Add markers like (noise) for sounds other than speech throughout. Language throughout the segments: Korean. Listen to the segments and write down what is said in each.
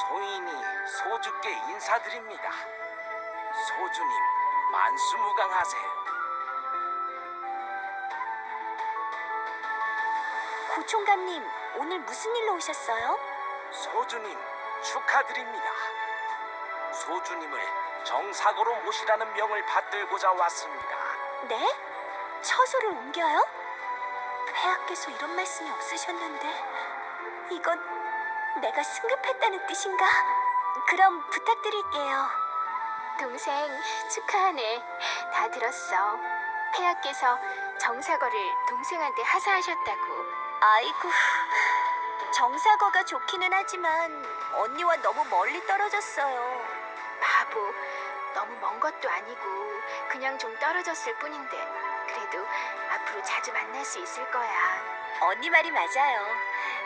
소인이 소주께 인사드립니다. 소주님 만수무강하세요. 고총각님, 오늘 무슨 일로 오셨어요? 소주님 축하드립니다. 소주님을 정사고로 모시라는 명을 받들고자 왔습니다. 네? 처소를 옮겨요? 폐하께서 이런 말씀이 없으셨는데 이건 내가 승급했다는 뜻인가? 그럼 부탁드릴게요. 동생 축하하네. 다 들었어. 폐하께서 정사거를 동생한테 하사하셨다고. 아이고, 정사거가 좋기는 하지만 언니와 너무 멀리 떨어졌어요. 바보. 너무 먼 것도 아니고 그냥 좀 떨어졌을 뿐인데 그래도 앞으로 자주 만날 수 있을 거야. 언니 말이 맞아요.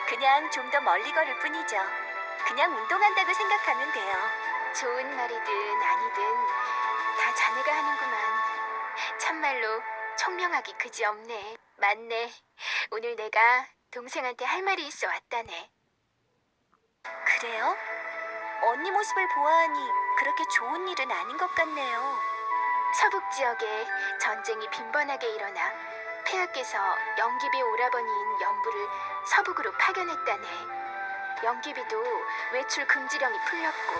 그냥 좀 더 멀리 걸을 뿐이죠. 그냥 운동한다고 생각하면 돼요. 좋은 말이든 아니든 다 자네가 하는구만. 참말로 총명하기 그지 없네. 맞네. 오늘 내가 동생한테 할 말이 있어 왔다네. 그래요? 언니 모습을 보아하니 그렇게 좋은 일은 아닌 것 같네요. 서북 지역에 전쟁이 빈번하게 일어나 폐하께서 영기비 오라버니인 연부를 서북으로 파견했다네. 영기비도 외출 금지령이 풀렸고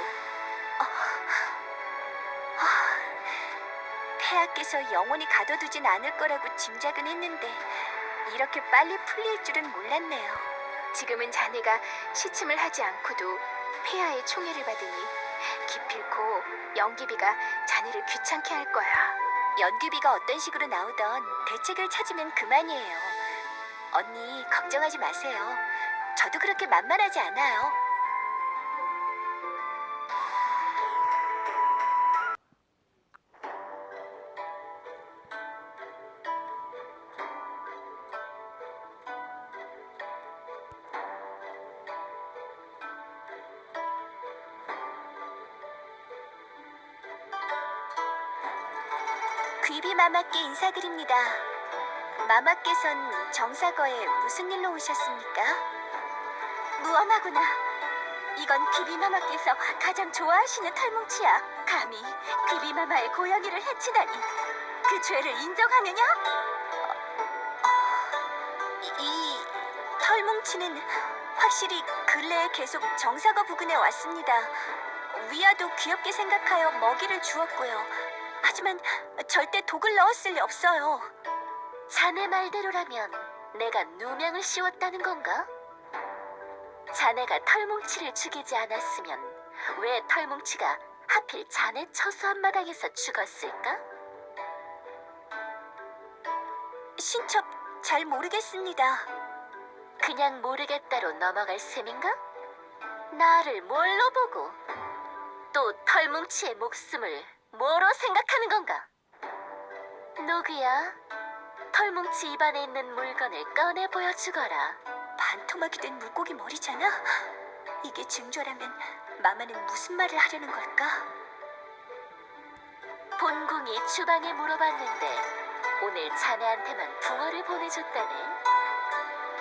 폐하께서 영원히 가둬두진 않을 거라고 짐작은 했는데 이렇게 빨리 풀릴 줄은 몰랐네요. 지금은 자네가 시침을 하지 않고도 폐하의 총애를 받으니 기필코 영기비가 자네를 귀찮게 할 거야. 연규비가 어떤 식으로 나오던 대책을 찾으면 그만이에요. 언니 걱정하지 마세요. 저도 그렇게 만만하지 않아요. 귀비 마마께 인사드립니다. 마마께선 정사거에 무슨 일로 오셨습니까? 무엄하구나. 이건 귀비 마마께서 가장 좋아하시는 털뭉치야. 감히 귀비 마마의 고양이를 해치다니. 그 죄를 인정하느냐? 어, 어, 이, 이 털뭉치는 확실히 근래에 계속 정사거 부근에 왔습니다. 위아도 귀엽게 생각하여 먹이를 주었고요. 하지만 절대 독을 넣었을 리 없어요. 자네 말대로라면 내가 누명을 씌웠다는 건가? 자네가 털뭉치를 죽이지 않았으면 왜 털뭉치가 하필 자네 처수 한 마당에서 죽었을까? 신첩 잘 모르겠습니다. 그냥 모르겠다로 넘어갈 셈인가? 나를 뭘로 보고 또 털뭉치의 목숨을 뭐로 생각하는 건가? 누구야? 털뭉치 입안에 있는 물건을 꺼내 보여주거라. 반토막이 된 물고기 머리잖아. 이게 증조라면 마마는 무슨 말을 하려는 걸까? 본궁이 주방에 물어봤는데 오늘 자네한테만 붕어를 보내줬다네.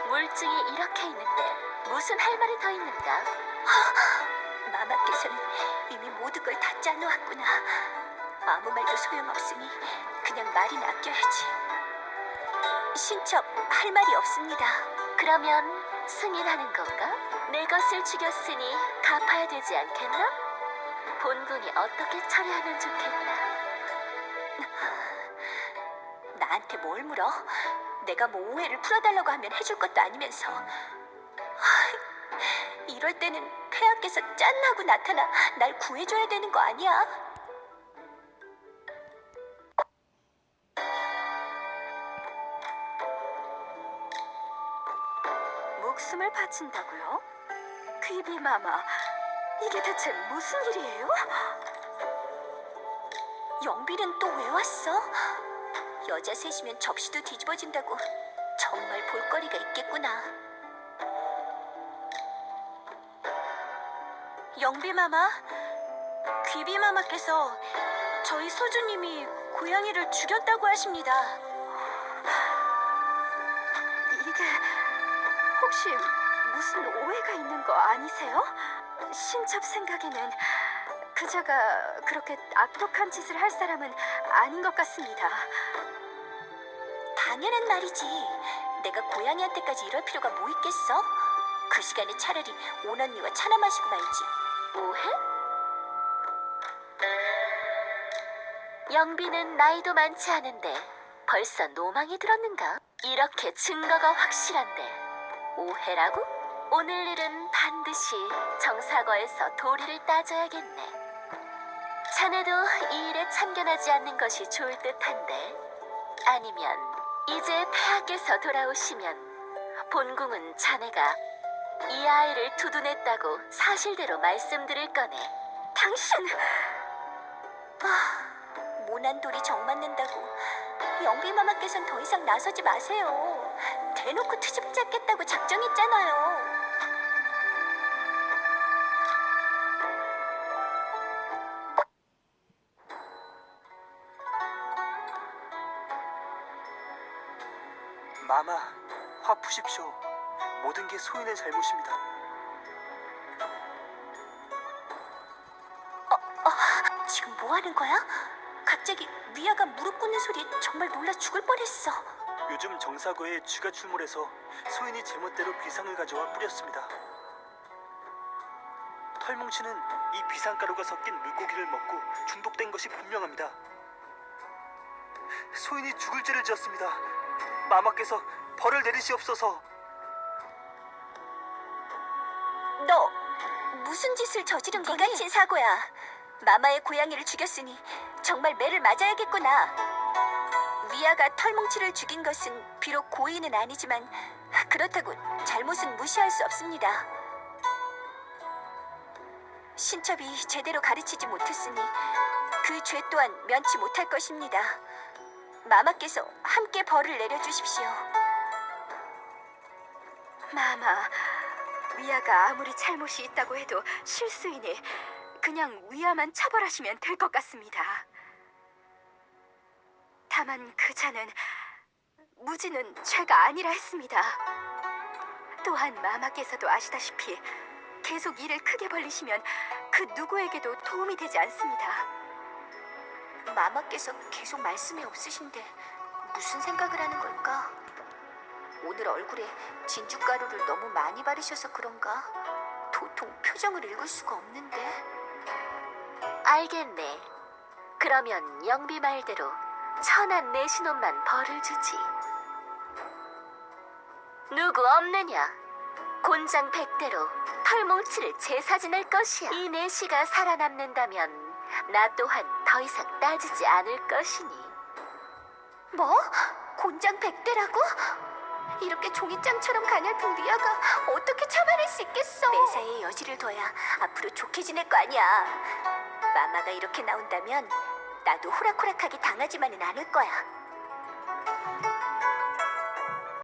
물증이 이렇게 있는데 무슨 할 말이 더 있는가? (laughs) 마마께서는 이미 모든 걸 다 짜놓았구나. 아무 말도 소용없으니 그냥 말이나 아껴야지. 신첩 할 말이 없습니다. 그러면 승인하는 건가? 내 것을 죽였으니 갚아야 되지 않겠나? 본궁이 어떻게 처리하면 좋겠나? (laughs) 나한테 뭘 물어? 내가 뭐 오해를 풀어달라고 하면 해줄 것도 아니면서 (laughs) 이럴 때는 폐하께서 짠하고 나타나 날 구해줘야 되는 거 아니야? 목숨을 바친다고요? 귀비마마, 이게 대체 무슨 일이에요? 영빈은 또 왜 왔어? 여자 셋이면 접시도 뒤집어진다고 정말 볼거리가 있겠구나. 영비마마, 귀비마마께서 저희 소주님이 고양이를 죽였다고 하십니다. 혹시 무슨 오해가 있는 거 아니세요? 신첩 생각에는 그자가 그렇게 악독한 짓을 할 사람은 아닌 것 같습니다. 당연한 말이지. 내가 고양이한테까지 이럴 필요가 뭐 있겠어? 그 시간에 차라리 온 언니와 차나 마시고 말지. 뭐해? 영비는 나이도 많지 않은데 벌써 노망이 들었는가? 이렇게 증거가 확실한데 오해라고? 오늘 일은 반드시 정사거에서 도리를 따져야겠네. 자네도 이 일에 참견하지 않는 것이 좋을 듯한데 아니면 이제 폐하께서 돌아오시면 본궁은 자네가 이 아이를 두둔했다고 사실대로 말씀드릴 거네. 당신 아, 모난 돌이 정 맞는다고 영비 마마께선 더 이상 나서지 마세요. 대놓고 트집 잡겠다고 작정했잖아요. 마마, 화 푸십시오. 모든 게 소인의 잘못입니다. 지금 뭐 하는 거야? 갑자기 위아가 무릎 꿇는 소리에 정말 놀라 죽을 뻔했어. 요즘 정사거에 쥐가 출몰해서 소인이 제멋대로 비상을 가져와 뿌렸습니다. 털뭉치는 이 비상가루가 섞인 물고기를 먹고 중독된 것이 분명합니다. 소인이 죽을 죄를 지었습니다. 마마께서 벌을 내리시옵소서. 너 무슨 짓을 저지른 거니? 네가 친 사고야. 마마의 고양이를 죽였으니 정말 매를 맞아야겠구나. 위아가 털뭉치를 죽인 것은 비록 고의는 아니지만 그렇다고 잘못은 무시할 수 없습니다. 신첩이 제대로 가르치지 못했으니 그 죄 또한 면치 못할 것입니다. 마마께서 함께 벌을 내려주십시오. 마마, 위아가 아무리 잘못이 있다고 해도 실수이니 그냥 위아만 처벌하시면 될 것 같습니다. 다만 그 자는 무지는 죄가 아니라 했습니다. 또한 마마께서도 아시다시피 계속 일을 크게 벌리시면 그 누구에게도 도움이 되지 않습니다. 마마께서 계속 말씀이 없으신데 무슨 생각을 하는 걸까? 오늘 얼굴에 진주 가루를 너무 많이 바르셔서 그런가? 도통 표정을 읽을 수가 없는데. 알겠네. 그러면 영비 말대로 천한 내 신혼만 벌을 주지. 누구 없느냐? 곤장 백대로 털뭉치를 제사지낼 것이야. 이 내시가 살아남는다면 나 또한 더 이상 따지지 않을 것이니. 뭐? 곤장 백대라고? 이렇게 종이장처럼 가냘픈 미아가 어떻게 참아낼 수 있겠어? 매사에 여지를 둬야 앞으로 좋게 지낼 거 아니야. 마마가 이렇게 나온다면 나도 호락호락하게 당하지만은 않을 거야.